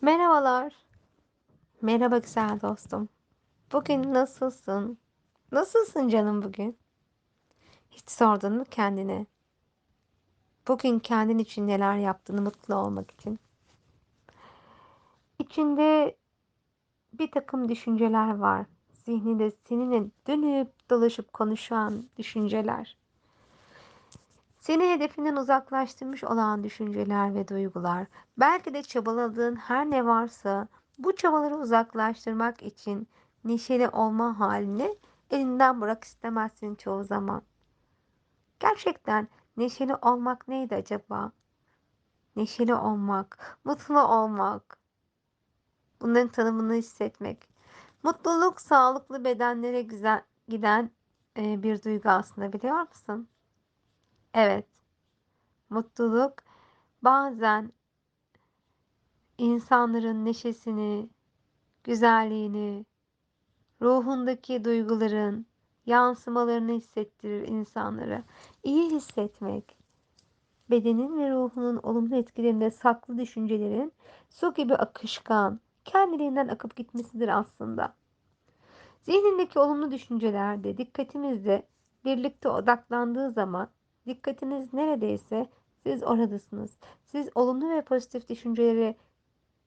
Merhabalar. Merhaba güzel dostum. Bugün nasılsın? Nasılsın canım bugün? Hiç sordun mu kendine? Bugün kendin için neler yaptığını mutlu olmak için. İçinde bir takım düşünceler var. Zihninde seninle dönüp dolaşıp konuşan düşünceler. Seni hedefinden uzaklaştırmış olan düşünceler ve duygular. Belki de çabaladığın her ne varsa bu çabaları uzaklaştırmak için neşeli olma halini elinden bırak istemezsin çoğu zaman. Gerçekten neşeli olmak neydi acaba? Neşeli olmak, mutlu olmak, bunların tanımını hissetmek. Mutluluk sağlıklı bedenlere güzel giden bir duygu aslında biliyor musun? Evet, mutluluk bazen insanların neşesini, güzelliğini, ruhundaki duyguların yansımalarını hissettirir insanlara. İyi hissetmek, bedenin ve ruhunun olumlu etkilerinde saklı düşüncelerin su gibi akışkan, kendiliğinden akıp gitmesidir aslında. Zihnindeki olumlu düşünceler de dikkatimizle birlikte odaklandığı zaman dikkatiniz neredeyse siz oradasınız. Siz olumlu ve pozitif düşüncelere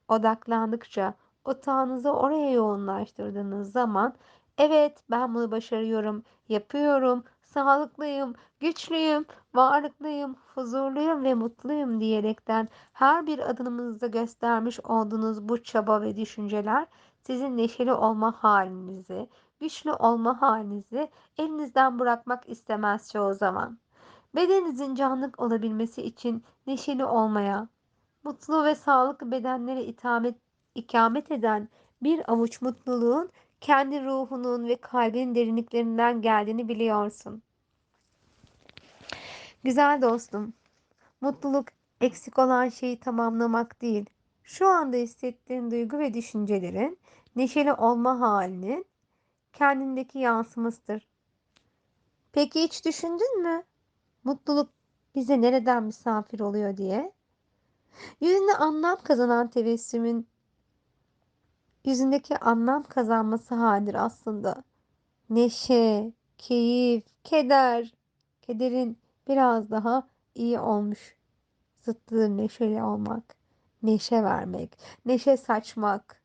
odaklandıkça otağınızı oraya yoğunlaştırdığınız zaman evet ben bunu başarıyorum, yapıyorum, sağlıklıyım, güçlüyüm, varlıklıyım, huzurluyum ve mutluyum diyerekten her bir adımınızda göstermiş olduğunuz bu çaba ve düşünceler sizin neşeli olma halinizi, güçlü olma halinizi elinizden bırakmak istemez çoğu zaman. Bedeninizin canlı olabilmesi için neşeli olmaya, mutlu ve sağlıklı bedenlere ikamet, ikamet eden bir avuç mutluluğun kendi ruhunun ve kalbinin derinliklerinden geldiğini biliyorsun. Güzel dostum, mutluluk eksik olan şeyi tamamlamak değil, şu anda hissettiğin duygu ve düşüncelerin neşeli olma halinin kendindeki yansımasıdır. Peki hiç düşündün mü? Mutluluk bize nereden misafir oluyor diye? Yüzünde anlam kazanan tebessümün yüzündeki anlam kazanması halidir aslında. Neşe, keyif, keder. Kederin biraz daha iyi olmuş. Zıttığı neşeli olmak. Neşe vermek, neşe saçmak.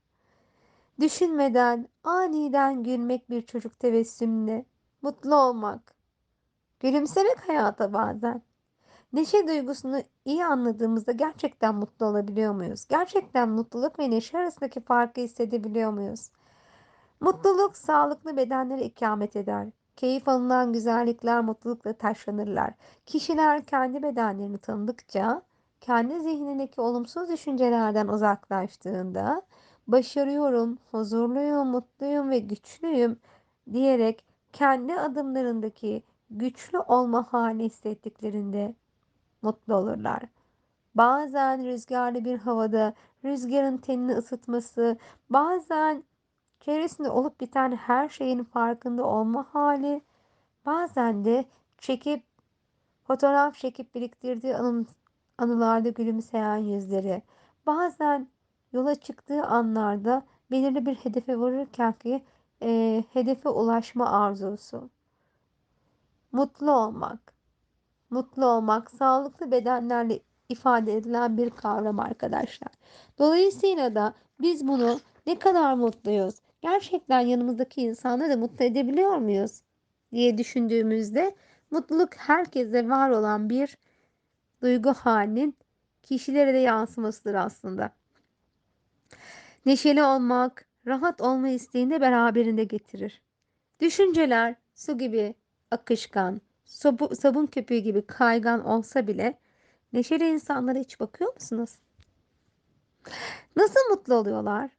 Düşünmeden, aniden gülmek bir çocuk tebessümle. Mutlu olmak. Gülümsemek hayata bazen. Neşe duygusunu iyi anladığımızda gerçekten mutlu olabiliyor muyuz? Gerçekten mutluluk ve neşe arasındaki farkı hissedebiliyor muyuz? Mutluluk sağlıklı bedenlere ikamet eder. Keyif alınan güzellikler mutlulukla taşlanırlar. Kişiler kendi bedenlerini tanıdıkça, kendi zihnindeki olumsuz düşüncelerden uzaklaştığında, başarıyorum, huzurluyum, mutluyum ve güçlüyüm diyerek kendi adımlarındaki güçlü olma hali hissettiklerinde mutlu olurlar. Bazen rüzgarlı bir havada rüzgarın tenini ısıtması, bazen çevresinde olup biten her şeyin farkında olma hali, bazen de çekip fotoğraf çekip biriktirdiği anım, anılarda gülümseyen yüzleri, bazen yola çıktığı anlarda belirli bir hedefe varırken ki e, hedefe ulaşma arzusu. Mutlu olmak. Mutlu olmak, sağlıklı bedenlerle ifade edilen bir kavram arkadaşlar. Dolayısıyla da biz bunu ne kadar mutluyuz, gerçekten yanımızdaki insanları da mutlu edebiliyor muyuz diye düşündüğümüzde mutluluk herkese var olan bir duygu halinin kişilere de yansımasıdır aslında. Neşeli olmak, rahat olma isteğini de beraberinde getirir. Düşünceler su gibi akışkan, sabu, sabun köpüğü gibi kaygan olsa bile neşeli insanlara hiç bakıyor musunuz? Nasıl mutlu oluyorlar?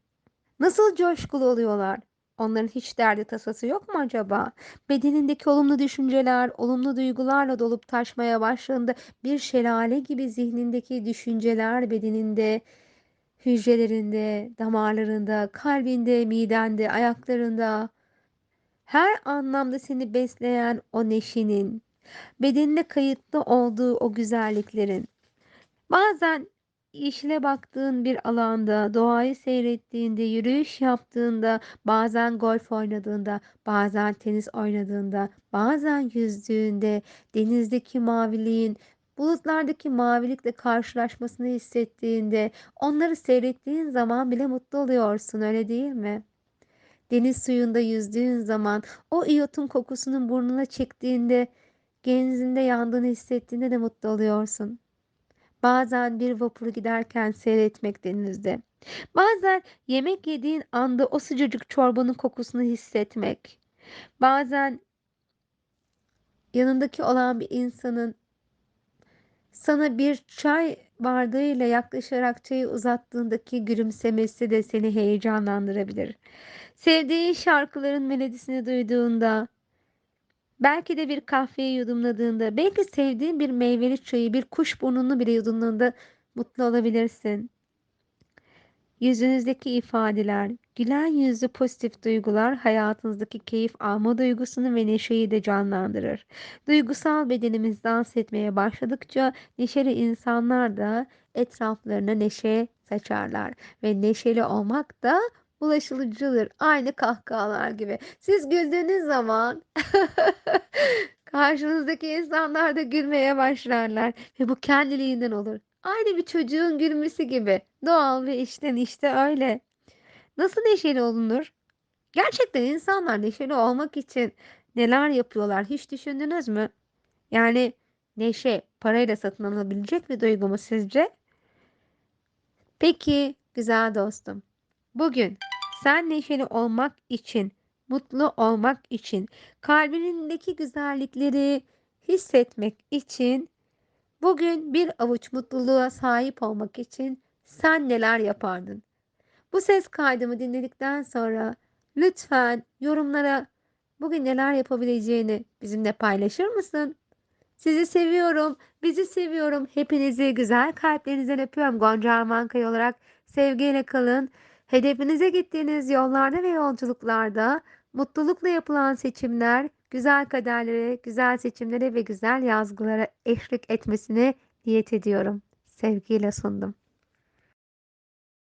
Nasıl coşkulu oluyorlar? Onların hiç derdi tasası yok mu acaba? Bedenindeki olumlu düşünceler, olumlu duygularla dolup taşmaya başladığında bir şelale gibi zihnindeki düşünceler bedeninde, hücrelerinde, damarlarında, kalbinde, midende, ayaklarında, her anlamda seni besleyen o neşenin, bedenine kayıtlı olduğu o güzelliklerin, bazen yeşile baktığın bir alanda, doğayı seyrettiğinde, yürüyüş yaptığında, bazen golf oynadığında, bazen tenis oynadığında, bazen yüzdüğünde, denizdeki maviliğin, bulutlardaki mavilikle karşılaşmasını hissettiğinde, onları seyrettiğin zaman bile mutlu oluyorsun, öyle değil mi? Deniz suyunda yüzdüğün zaman, o iyotun kokusunun burnuna çektiğinde, genzinde yandığını hissettiğinde de mutlu oluyorsun. Bazen bir vapuru giderken seyretmek denizde. Bazen yemek yediğin anda o sıcacık çorbanın kokusunu hissetmek. Bazen yanındaki olan bir insanın sana bir çay bardağıyla yaklaşarak çayı uzattığındaki gülümsemesi de seni heyecanlandırabilir. Sevdiğin şarkıların melodisini duyduğunda, belki de bir kahveyi yudumladığında, belki sevdiğin bir meyveli çayı, bir kuşburnunu bile yudumladığında mutlu olabilirsin. Yüzünüzdeki ifadeler, gülen yüzlü pozitif duygular hayatınızdaki keyif alma duygusunu ve neşeyi de canlandırır. Duygusal bedenimiz dans etmeye başladıkça neşeli insanlar da etraflarına neşe saçarlar ve neşeli olmak da bulaşılıcıdır. Aynı kahkahalar gibi. Siz güldüğünüz zaman karşınızdaki insanlar da gülmeye başlarlar ve bu kendiliğinden olur. Aynı bir çocuğun gülmesi gibi. Doğal ve içten işte öyle. Nasıl neşeli olunur? Gerçekten insanlar neşeli olmak için neler yapıyorlar hiç düşündünüz mü? Yani neşe parayla satın alınabilecek bir duygu mu sizce? Peki güzel dostum. Bugün sen neşeli olmak için, mutlu olmak için, kalbindeki güzellikleri hissetmek için Bugün bir avuç mutluluğa sahip olmak için sen neler yapardın? Bu ses kaydımı dinledikten sonra lütfen yorumlara bugün neler yapabileceğini bizimle paylaşır mısın? Sizi seviyorum, bizi seviyorum. Hepinizi güzel kalplerinizden öpüyorum. Gonca Armankay olarak sevgiyle kalın. Hedefinize gittiğiniz yollarda ve yolculuklarda mutlulukla yapılan seçimler güzel kaderlere, güzel seçimlere ve güzel yazgılara eşlik etmesini niyet ediyorum. Sevgiyle sundum.